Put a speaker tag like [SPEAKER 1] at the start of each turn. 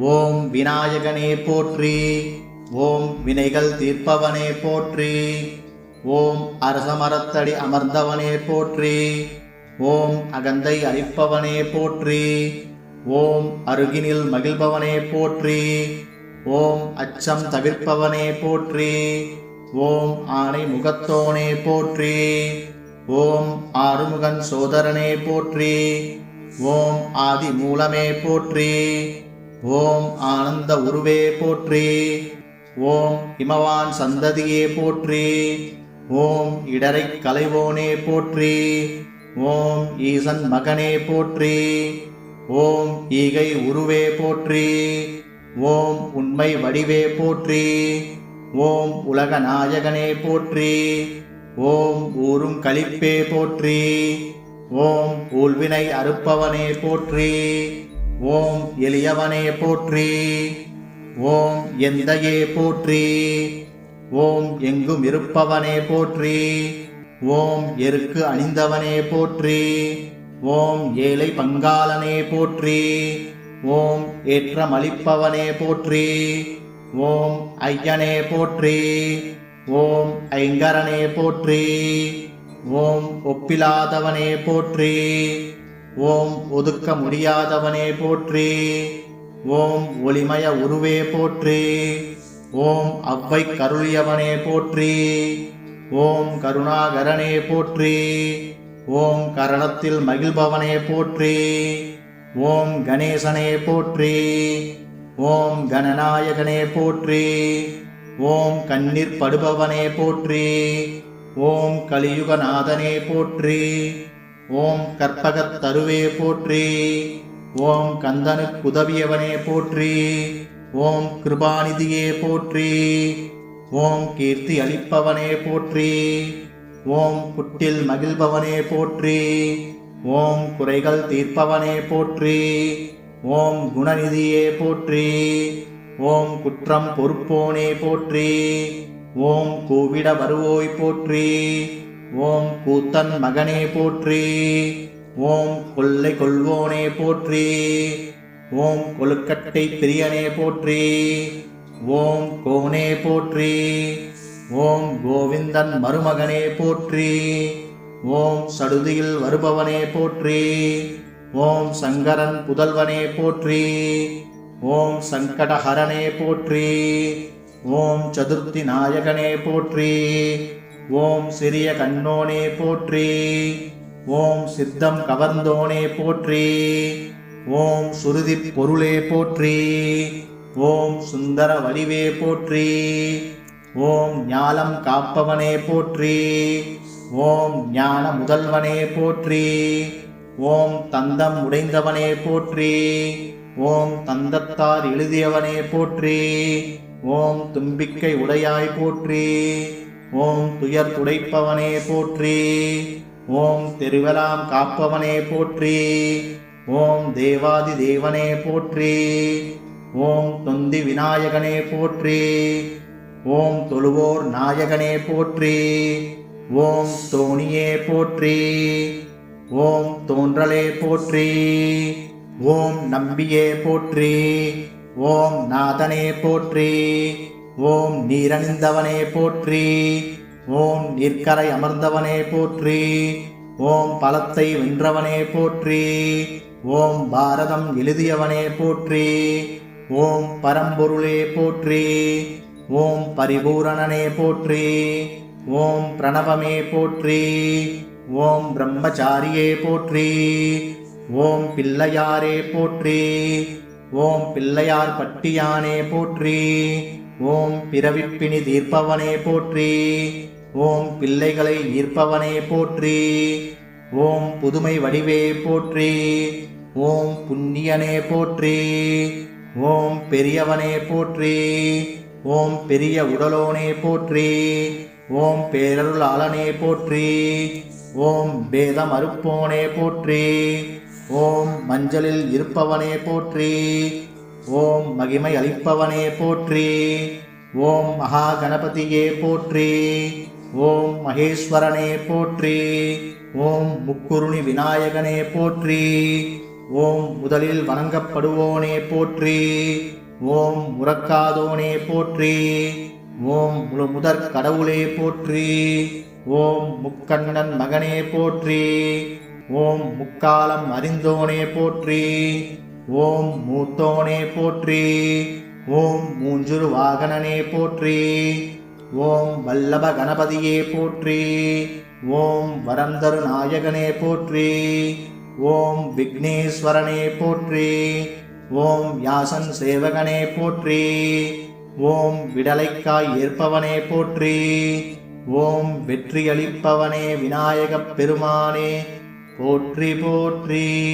[SPEAKER 1] ஓம் விநாயகனே போற்றி. ஓம் வினைகள் தீர்ப்பவனே போற்றி. ஓம் அரசமரத்தடி அமர்ந்தவனே போற்றி. ஓம் அகந்தை அழிப்பவனே போற்றி. ஓம் அருகினில் மகிழ்பவனே போற்றி. ஓம் அச்சம் தவிர்ப்பவனே போற்றி. ஓம் ஆணை முகத்தோனே போற்றி. ஓம் ஆறுமுகன் சோதரனே போற்றி. ஓம் ஆதி மூலமே போற்றி. ஓம் ஆனந்த உருவே போற்றி. ஓம் இமவான் சந்ததியே போற்றி. ஓம் இடரை கலைவோனே போற்றி. ஓம் ஈசன் மகனே போற்றி. ஓம் ஈகை உருவே போற்றி. ஓம் உண்மை வடிவே போற்றி. ஓம் உலக நாயகனே போற்றி. ஓம் ஊரும் கழிப்பே போற்றி. ஓம் ஊழ்வினை அறுப்பவனே போற்றி. ஓம் எளியவனே போற்றி. ஓம் எந்தையே போற்றி. ஓம் எங்கும் இருப்பவனே போற்றி. ஓம் எருக்கு அணிந்தவனே போற்றி. ஓம் ஏழை பங்காளனே போற்றி. ஓம் ஏற்றமளிப்பவனே போற்றி. ஓம் ஐயனே போற்றி. ஓம் ஐங்கரனே போற்றி. ஓம் ஒப்பிலாதவனே போற்றி. ஓம் ஒதுக்க முடியாதவனே போற்றி. ஓம் ஒளிமய உருவே போற்றி. ஓம் அவ்வை கருளியவனே போற்றி. ஓம் கருணாகரனே போற்றி. ஓம் கரணத்தில் மகிழ்பவனே போற்றி. ஓம் கணேசனே போற்றி. ஓம் கணநாயகனே போற்றி. ஓம் கண்ணீர் படுபவனே போற்றி. ஓம் கலியுகநாதனே போற்றி. ஓம் கற்பகத் தருவே போற்றி. ஓம் கந்தனுக்கு உதவியவனே போற்றி. ஓம் கிருபாநிதியே போற்றி. ஓம் கீர்த்தி அளிப்பவனே போற்றி. ஓம் புட்டில் மகிழ்பவனே போற்றி. ஓம் குறைகள் தீர்ப்பவனே போற்றி. ஓம் குணநிதியே போற்றி. ஓம் குற்றம் பொறுப்போனே போற்றி. ஓம் கூவிட வருவோய் போற்றி. ஓம் கூத்தன் மகனே போற்றி. ஓம் கொள்ளை கொள்வோனே போற்றி. ஓம் கொழுக்கட்டை பிரியனே போற்றி. ஓம் கோனே போற்றி. ஓம் கோவிந்தன் மருமகனே போற்றி. ஓம் சடுதியில் வருபவனே போற்றி. ஓம் சங்கரன் புதல்வனே போற்றி. ஓம் சங்கடஹரனே போற்றி. ஓம் சதுர்த்தி நாயகனே போற்றி. ஓம் சிறிய கண்ணோனே போற்றி. ஓம் சித்தம் கவர்ந்தோனே போற்றி. ஓம் சுருதி பொருளே போற்றி. ஓம் சுந்தர வடிவே போற்றி. ஓம் ஞாலம் காப்பவனே போற்றி. ஓம் ஞான முதல்வனே போற்றி. ஓம் தந்தம் உடைந்தவனே போற்றி. ஓம் தந்தத்தார் எழுதியவனே போற்றி. ஓம் தும்பிக்கை உடையாய் போற்றி. ஓம் துயர் துடைப்பவனே போற்றி. ஓம் தெருவலாம் காப்பவனே போற்றி. ஓம் தேவாதி தேவனே போற்றி. ஓம் தொந்தி விநாயகனே போற்றி. ஓம் தொழுவோர் நாயகனே போற்றி. ஓம் தோணியே போற்றி. ஓம் தோன்றலே போற்றி. ஓம் நம்பியே போற்றி. ஓம் நாதனே போற்றி. ஓம் நீரணிந்தவனே போற்றி. ஓம் நீர்க்கரை அமர்ந்தவனே போற்றி. ஓம் பலத்தை வென்றவனே போற்றி. ஓம் பாரதம் எழுதியவனே போற்றி. ஓம் பரம்பொருளே போற்றி. ஓம் பரிபூரணனே போற்றி. ஓம் பிரணவமே போற்றி. ஓம் பிரம்மச்சாரியே போற்றி. ஓம் பிள்ளையாரே போற்றி. ஓம் பிள்ளையார் பட்டியானே போற்றி. ஓம் பிறவிப்பினி தீர்ப்பவனே போற்றி. ஓம் பிள்ளைகளை ஈர்ப்பவனே போற்றி. ஓம் புதுமை வடிவே போற்றி. ஓம் புண்ணியனே போற்றி. ஓம் பெரியவனே போற்றி. ஓம் பெரிய உடலோனே போற்றி. ஓம் பேரருளாளனே போற்றி. ஓம் பேதம் அறுப்போனே போற்றி. ஓம் மஞ்சளில் இருப்பவனே போற்றி. ஓம் மகிமை அளிப்பவனே போற்றி. ஓம் மகா கணபதியே போற்றி. ஓம் மகேஸ்வரனே போற்றி. ஓம் முக்குருணி விநாயகனே போற்றி. ஓம் முதலில் வணங்கப்படுவோனே போற்றி. ஓம் உறக்காதோனே போற்றி. ஓம் முழு முதற் கடவுளே போற்றி. ஓம் முக்கண்ணன் மகனே போற்றி. ஓம் முக்காலம் அறிந்தோனே போற்றி. ஓம் மூத்தோனே போற்றி. ஓம் மூஞ்சுரு வாகனனே போற்றி. ஓம் வல்லப கணபதியே போற்றி. ஓம் வரந்தரு நாயகனே போற்றி. ஓம் விக்னேஸ்வரனே போற்றி. ஓம் யாசன் சேவகனே போற்றி. ஓம் விடலைக்காய் ஏற்பவனே போற்றி. ஓம் வெற்றியளிப்பவனே விநாயகப் பெருமானே. போற்றி போற்றி.